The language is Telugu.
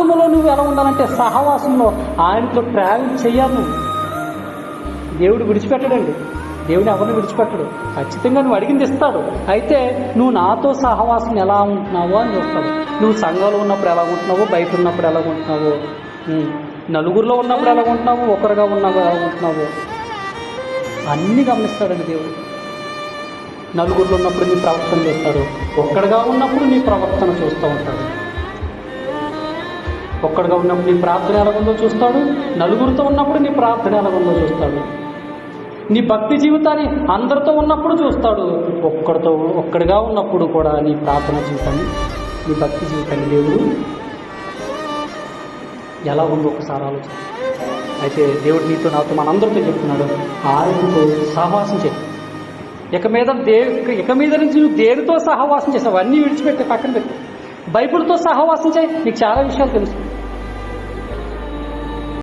సహవాసములో నువ్వు ఎలా ఉండాలంటే సహవాసంలో ఆయనతో ట్రావెల్ చేయాలి దేవుడు విడిచిపెట్టడండి. దేవుడు ఎవరిని విడిచిపెట్టడు? ఖచ్చితంగా నువ్వు అడిగింది ఇస్తాడు. అయితే నువ్వు నాతో సహవాసం ఎలా ఉంటున్నావో అని చూస్తాడు నువ్వు సంఘంలో ఉన్నప్పుడు ఎలా ఉంటున్నావో బయట ఉన్నప్పుడు ఎలా ఉంటున్నావో నలుగురిలో ఉన్నప్పుడు ఎలా ఉంటున్నావు ఒకరుగా ఉన్నప్పుడు ఎలా ఉంటున్నావో అన్నీ గమనిస్తాడండి దేవుడు. నలుగురిలో ఉన్నప్పుడు నీ ప్రవర్తన చేస్తాడు. ఒక్కడిగా ఉన్నప్పుడు నీ ప్రవర్తన చూస్తూ ఉంటాడు. ఒక్కడిగా ఉన్నప్పుడు నీ ప్రార్థన ఎలాగుందో చూస్తాడు? నలుగురితో ఉన్నప్పుడు నీ ప్రార్థన ఎలాగుందో చూస్తాడు. నీ భక్తి జీవితాన్ని అందరితో ఉన్నప్పుడు చూస్తాడు. ఒక్కడితో ఒక్కడిగా ఉన్నప్పుడు కూడా నీ ప్రార్థన జీవితాన్ని నీ భక్తి జీవితాన్ని దేవుడు ఎలా ఉందో ఒకసారి ఆలోచన. అయితే దేవుడు నీతో నాతో మనందరితో చెప్తున్నాడు. ఆయనతో సహవాసం చేయి. ఇక మీద దే ఇక మీద నుంచి నువ్వు దేనితో సహవాసం చేసావు అన్నీ విడిచిపెట్టి పక్కన పెట్టి. బైబిల్తో సహవాసం చేయి. నీకు చాలా విషయాలు తెలుస్తుంది